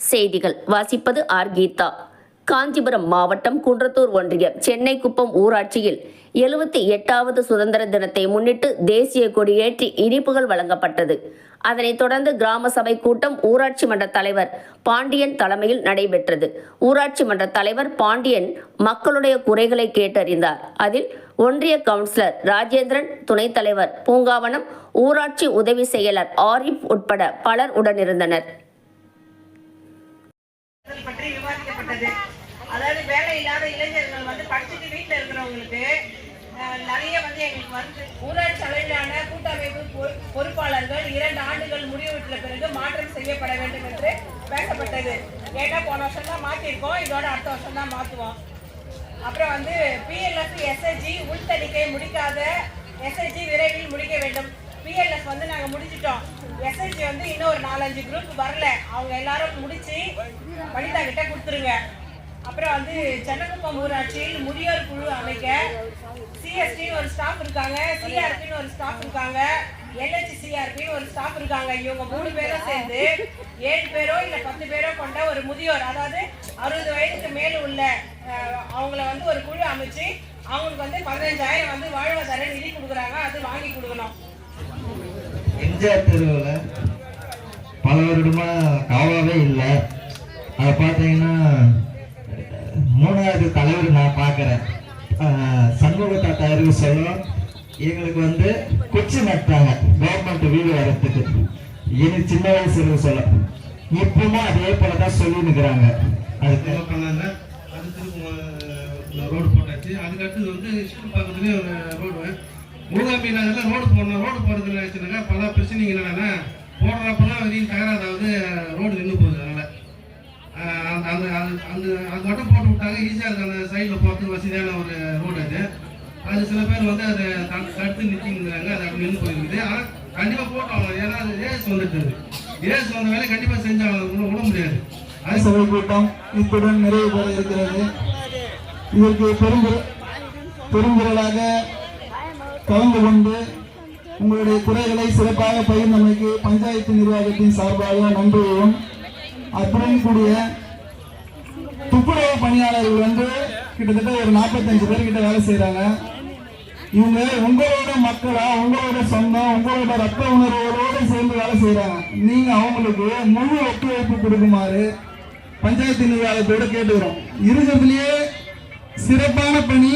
செய்திகள். வாசிப்பது ஆர். கீதா. காஞ்சிபுரம் மாவட்டம் குன்றத்தூர் ஒன்றியம் சென்னை குப்பம் ஊராட்சியில் எழுபத்தி எட்டாவது சுதந்திர தினத்தை முன்னிட்டு தேசிய கொடியேற்றி இனிப்புகள் வழங்கப்பட்டது. அதனைத் தொடர்ந்து கிராம சபை கூட்டம் ஊராட்சி மன்ற தலைவர் பாண்டியன் தலைமையில் நடைபெற்றது. ஊராட்சி மன்ற தலைவர் பாண்டியன் மக்களுடைய குறைகளை கேட்டறிந்தார். அதில் ஒன்றிய கவுன்சிலர் ராஜேந்திரன் துணைத் தலைவர் பூங்காவனம் ஊராட்சி உதவி செயலர் ஆரிஃப் உட்பட பலர் உடனிருந்தனர். வேலை இல்லாத இளைஞர்கள் வந்து படிச்சுட்டு வீட்டில் இருக்கிறவங்களுக்கு நிறைய வந்து எங்களுக்கு வந்து ஊராட்சி அளவிலான கூட்டமைப்பு பொறுப்பாளர்கள் இரண்டு ஆண்டுகள் முடிவுற்ற பிறகு மாற்றம் செய்யப்பட வேண்டும் என்று பேசப்பட்டது. ஏன்னா போன வருஷம் தான் மாற்றிருக்கோம் இதோட அடுத்த வருஷம் தான் மாற்றுவோம் அப்புறம் வந்து பிஎல்எஃப் எஸ்எஸ்ஜி உள்தணிக்கை முடிக்காத எஸ்எஸ்ஜி விரைவில் முடிக்க வேண்டும். பிஎல்எஃப் வந்து நாங்கள் முடிச்சிட்டோம். எஸ்எஸ்ஜி வந்து இன்னும் ஒரு நாலஞ்சு குரூப் வரல. அவங்க எல்லாரும் முடிச்சு வனிதா கிட்ட கொடுத்துருங்க. அப்புறம் வந்து சென்னகுப்பம் ஊராட்சியில் முதியோர் குழு அமைக்க சிஎஸ்டி ஒரு ஸ்டாஃப் இருக்காங்க சிஆர்பின்னு ஒரு ஸ்டாஃப் இருக்காங்க எல்ஹெச்சிஆர்பின்னு ஒரு ஸ்டாஃப் இருக்காங்க. இவங்க மூணு பேரும் சேர்ந்து ஏழு பேரோ இல்லை பத்து பேரோ கொண்ட ஒரு முதியோர் அதாவது அறுபது வயதுக்கு மேல உள்ள அவங்கள வந்து ஒரு குழு அமைச்சு அவங்களுக்கு வந்து பதினஞ்சாயிரம் வந்து வாழ்வாதார நிதி கொடுக்குறாங்க. அது வாங்கி கொடுக்கணும். எம்ஜிஆர் தெருவில் பல வருடமா காவாவே இல்லை. அதை பார்த்தீங்கன்னா மூணாவது தலைவர் நான் பார்க்குறேன். சண்முகத்தை தாத்தா இருக்கு எங்களுக்கு வந்து குச்சி நட்டாங்க கவர்மெண்ட் வீடு வரத்துக்கு எனக்கு சின்ன வயசுல சொல்ல. இப்பவும் அதே போல தான் சொல்லினுக்கிறாங்க அதுக்கு ரோடு போட்டாச்சு. அதுக்கு அடுத்தது வந்து ஸ்கூல் பக்கத்துலேயே ஒரு ரோடு மூகாம்பி நகரில் ரோடு போடணும். ரோடு போடுறதுல வச்சுனாக்கா பல பிரச்சனைகள் என்னென்னா போடுறப்பெல்லாம் தயாராக அதாவது ரோடு நின்று போகுது. அந்த அந்த அது- அந்த அது மட்டும் போட்டு விட்டாங்க. ஈஸியாக இருக்கு அந்த சைடில் போகிறதுக்கு வசதியான ஒரு ரோடு அது. அது சில பேர் வந்து அதை தடுத்து நிறுத்திங்கிறாங்க அது அப்படி நின்று போயிருக்குது. ஆனால் கண்டிப்பாக போட்டோம் ஏன்னா அது ரேஸ் வந்துட்டு. ஏஎஸ் வந்த வேலை கண்டிப்பாக செஞ்சாங்க விட முடியாது. அது சபை கூட்டம். இத்துடன் நிறைவு பெற இருக்கிறது. இதற்கு பெரும்பு பெருங்குரலாக கலந்து கொண்டு உங்களுடைய குறைகளை சிறப்பாக பகிர்ந்தமைக்கு பஞ்சாயத்து நிர்வாகத்தின் சார்பாக நன்றியையும் அத்துடன் கூடிய துப்புரவு பணியாளர்கள் வந்து கிட்டத்தட்ட ஒரு நாற்பத்தஞ்சு பேர் கிட்ட வேலை செய்யறாங்க இவங்க உங்களோட மக்களா உங்களோட சொந்தம் உங்களோட ரத்த உணர்வுகளோட சேர்ந்து வேலை செய்யறாங்க நீங்க அவங்களுக்கு முழு ஒத்துழைப்பு கொடுக்குமாறு பஞ்சாயத்து நிர்வாகத்தோடு கேட்டுக்கிறோம். இருக்கிறதுலயே சிறப்பான பணி